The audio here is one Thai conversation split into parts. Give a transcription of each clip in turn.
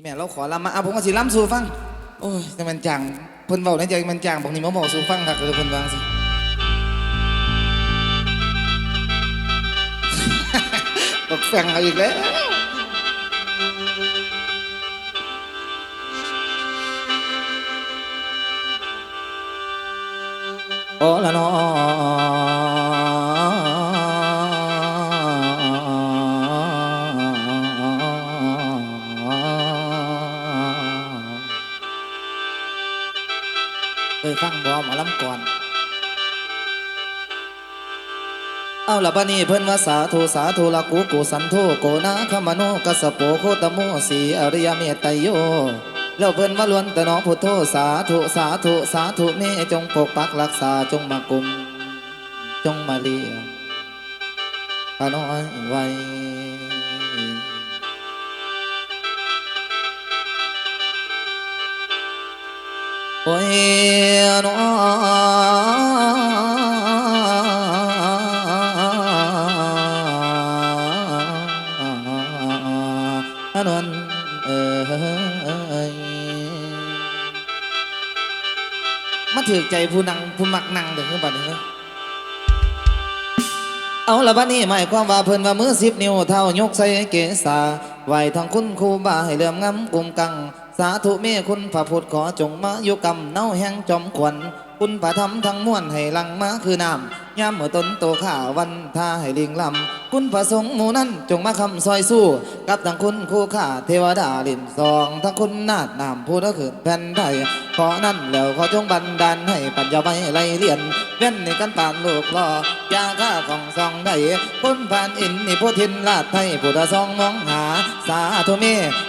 ที่แม่เราขอลำมาอะผมก็สิลำสู่ฟัง โอ้ยแต่มันจังเพิ่นเว้าในใจมันจังบอกนี่มาบอกสู่ฟังคักเลยเพิ่นวางสิบอกแฝงเอาอีกแล้วโอ้ละนอเฟังบอหมาลำก่อน เอาละบานี้เพิ่นว่าสาธุสาธุละกูกูสันโทโกนาคมโนกัสโปโคตโมสีอริยเมตโยแล้วเพิ่นมาล้วนแต่น้องพุทโธสาธุสาธุสาธุเมจงปกปักรักษาจงมากุม จงมาเลียพาน้อยไว้ โอ้ยน้อนวลเอ้ยมาถือใจผู้นังผู้มักนังเด้อคือบัดนี้เอเอาละบัดนี้หมายความว่าเพิ่นว่ามือสิบนิ้วเท่ายกใส่เกศาไหวทางคุณครูบาให้เลื่อมงำกุมกัง สาธุเมคุณพระพุทธขอจงมายุกรรมเน่าแห้งจอมขวัญ คุณพระธรรมทั้งมวลให้ลังมาคือน้ำยามเมื่อตนโตข้าวันท่าให้ลิงลำคุณพระสงฆ์หมู่นั้นจงมาคำซอยสู้ กับทั้งคุณคู่ข้าเทวดาลินซองทั้งคุณนาดนามผู้นักขืนแผ่นไทยขอนั่นแล้วขอจงบันดาลให้ปัญญาไว้ไล่เลียนเว้นในกันปานลูกรอยาข้าของซองได้คุณผ่านอินนี่ผู้ทินลาดไทยผู้ดาซองมองหาสาธุเม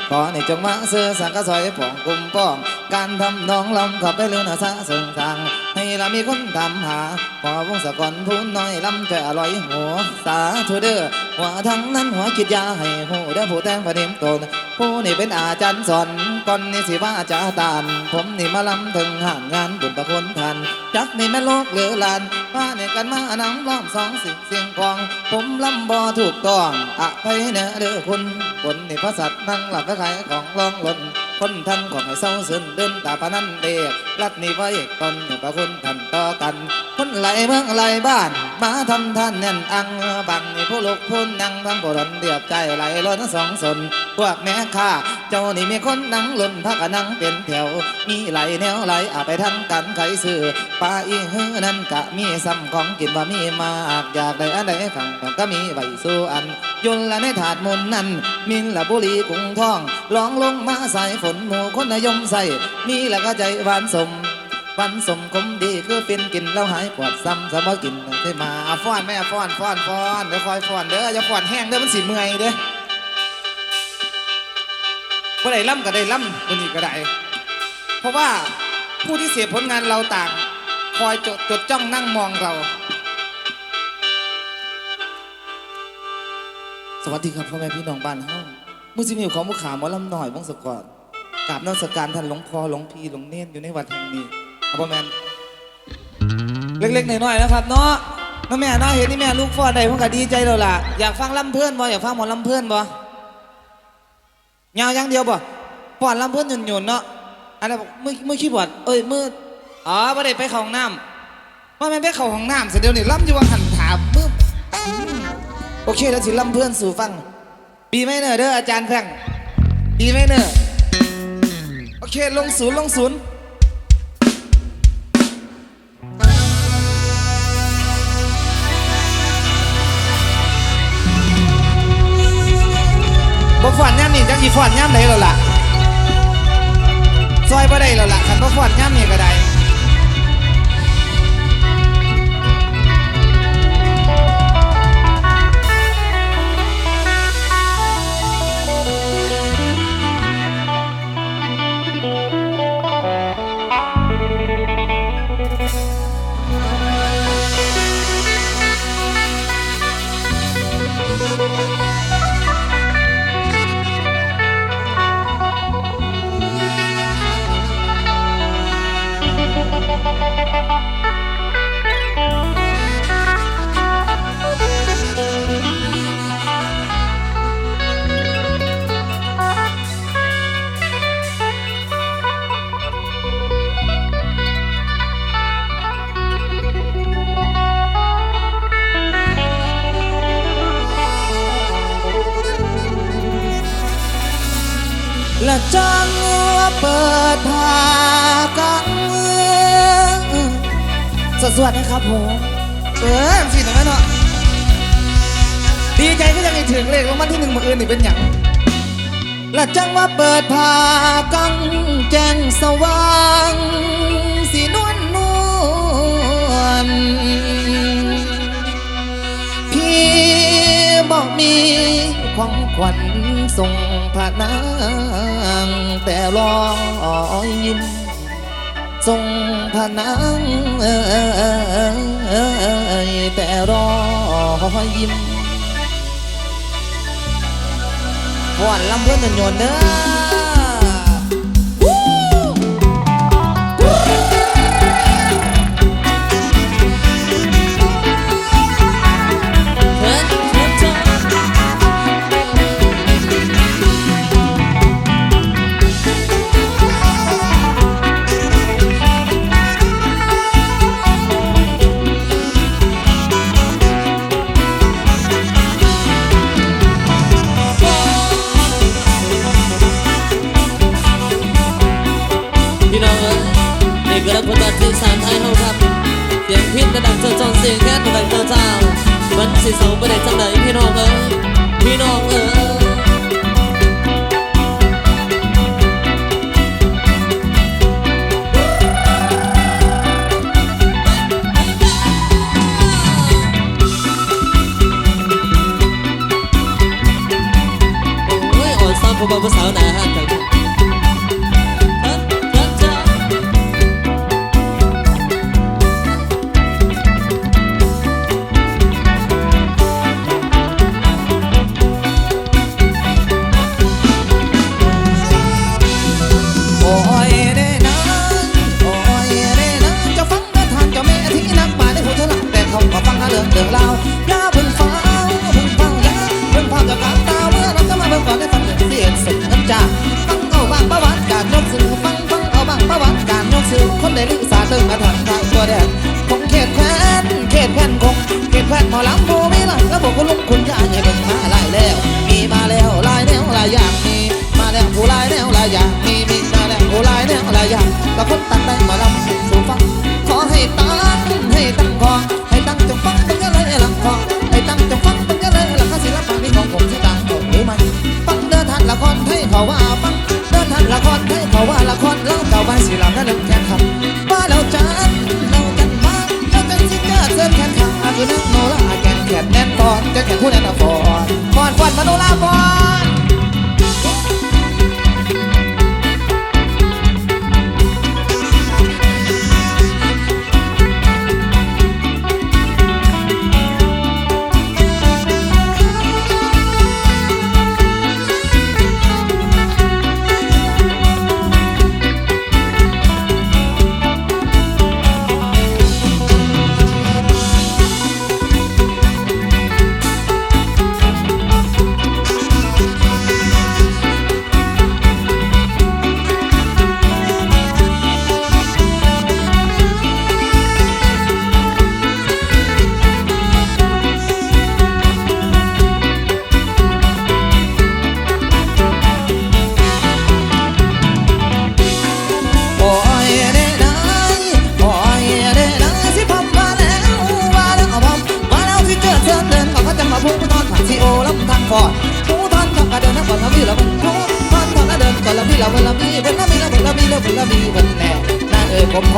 ขอในจงมาเสือสังกะซอยผ่องกุมป้อง การทำน้องลำขับไปเรือนาซาเสริงทางให้ละมีคนทำหาขอวงสะกอนพูนน้อยลำจะอร่อยหัวสาธุเด้อหัวทั้งนั้นหัวคิดยาให้หูเด้อผู้แต่งประเด็นตนผู้นี่เป็นอาจารย์สอนก่อนนี่สิว่าอาจารย์ตานผมนี่มาลำถึงห่างงานบุญประคนทันจักนี่แม่โลกหลือลานมาเนี่ยกันมานังล้อมสองสิ่งเสียงกวางผมลำบ่ถูกต้องอภัยเนอเด้อคุณคนนี่พระสัตว์นั่งหลับก็ขายของลองหล่น คนท่านของให้เศร้าซึนเดินตาพนันเด็กรัดนี่ไว้ตนอยู่ประคุณท่านต่อกัน คนไหลเมืองไหลบ้าน มาทำท่านแน่นอังบังนี่ผู้ลูกพุ่นนั่งทั้งผู้รนเดียบใจไหลล้นสองสน พวกแม่ข้าเจ้านี่มีคนนั่งล้นพักนั่งเป็นแถว มีไหลแนวไหลอาไปทั้งกันไขซื้อปลาอีหื้อนั่นกะมีซ้ำของกินว่ามีมากอยากได้อันใดขังก็มีใบสู้อันยนละในถาดมนนั้นมินละบุรีกรุงทองลองลงมาใส่ฝนนหมู่คนนิยมใส่มีและก็ใจหวานสมวันสมคมดีคือฟินกินแล้วหายปวดซ้ำสมกินได้มาฟ้อนแม่ฟ้อนฟ้อนฟ้อนเดี๋ยวคอยฟ้อนเด้ออย่าฟ้อนแห้งเด้อมันสิเมื่อยเด้อบ่ได้ล่ำก็ได้ล่ำคนนี้ก็ได้ เพราะว่าผู้ที่เสียผลงานเราต่าง คอยจดจดจ้องนั่งมองเรา สวัสดีครับพ่อแม่พี่น้องบ้านเฮามือสิมีของมุขาหมอลำหน่อยวงศกร กราบนมัสการท่านหลวงพ่อหลวงพี่หลวงเน้นอยู่ในวัดแห่งนี้ครับพ่อแม่นเล็กๆหน่อยๆนะครับ เนาะน้าแม่เนาะเห็นนี่แม่ลูกฟอดได้ผมก็ดีใจแล้วล่ะอยากฟังลำเพื่อนบ่อยากฟังหมอลำเพื่อนบ่ยาวอย่างเดียวบ่ปอดลำเพื่อนหยุ่นๆเนาะอะไรบอกมือมือขี้บอดเอ้ยมืออ๋อบ่ได้ไปเข้าห้องน้ำว่าแม่ไปเข้าห้องน้ำเสร็จเดี๋ยวนี้ลำอยู่ว่าหันถามปึ๊บโอเคแล้วสิลำเพื่อนสู่ฟังดีไหมเนอเด้ออาจารย์แพ่งดีไหมเนอะโอ เคลงศูนย์ลงศูนย์บ่ฟอนย่ำนี่จักอีฟอนย่ำไหนแล้วล่ะ ซอยบ่ได้แล้วล่ะคันบ่ฟอนย่ำนี่ก็ได้ ละจังว่าเปิดผากังสวดๆนะครับผมเออสิหน่อยเนาะดีใจก็ยังไงถึงเลขรางวัลที่หนึ่งมื่ออื่นนี่เป็นอย่างและจังว่าเปิดผากังแจ้งสว่างสีนวลนวลพี่บอกมีของขวัญส่ง ผานนางแต่รอยยิ้มทรงผานนางแต่รอยยิ้มหวานลำเพื่อนหยนเด้อ กลักษณ์พุทธที่สามไทยเฮาครับเสียงพินกระดังเจ้าจองเสียงแค่กระดังเจ้าเจ้ามันสิเสาไปได้จังไหนพี่น้องเอ๋ยพี่น้องเอ๋ยโอ้ยอ่อนซ้อมผู้บ่าวสาวหนาฮัก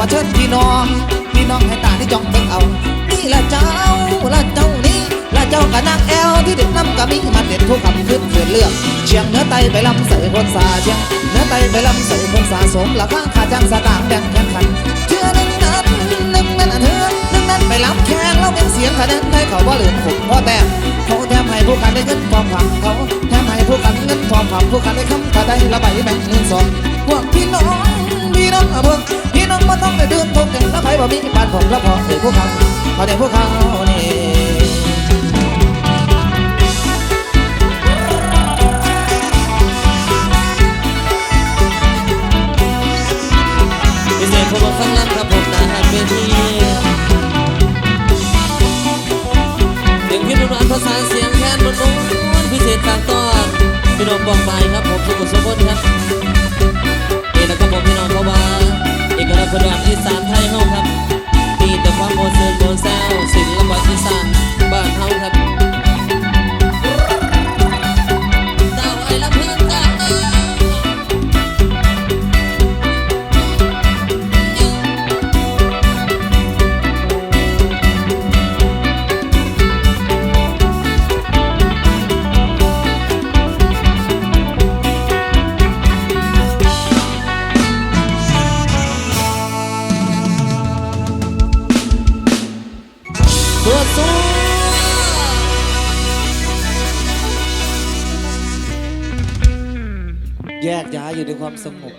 อเชิญพี่น้องพี่น้องให้ตาที่จ้องเบิ่งเอา นี่ละเจ้าละเจ้านี่ละเจ้ากับนางแอลที่เด็ดน้ำกะมีมันเด็ดทุกคำขึ้นเกิดเรื่องเชียงเหนื้อไตไปลำใส่คนสาเชียงเหนื้อไตไปลำใส่คนสาสมราคาค่าจ้างสตางแบ่งแข่งขันเชื่อหนึ่งนั้นหนึ่งนั้นอันเถอหนึ่งนั้นไปลำแข่งเราเป็นเสียงคะแนนให้เขาว่าเหลือผมพ่อแต้มเขาแถมให้ผู้กันได้เงินความผังเขาแถมให้ผู้กันเงินความผังผู้กันได้คำถ้าได้ละใบแบ่งเงินสองพวกพี่น้องพี่น้องอะพวกพี่น้อง มาต้องไปเดินพบกันแล้วไปบ่มีบ้านผมแล้วพอเอ้พวกเขาเขาแต่พวกเขานี่พิเศษผมมาฟังนั้นครับผมนะฮะเวทีเสียงพินรุนภาษาเสียงแทนมันโน้นพิเศษต่างตอนพี่น้องบอกไปครับผมสุขสมบูรณ์ครับ por la อยู่ในความสงบ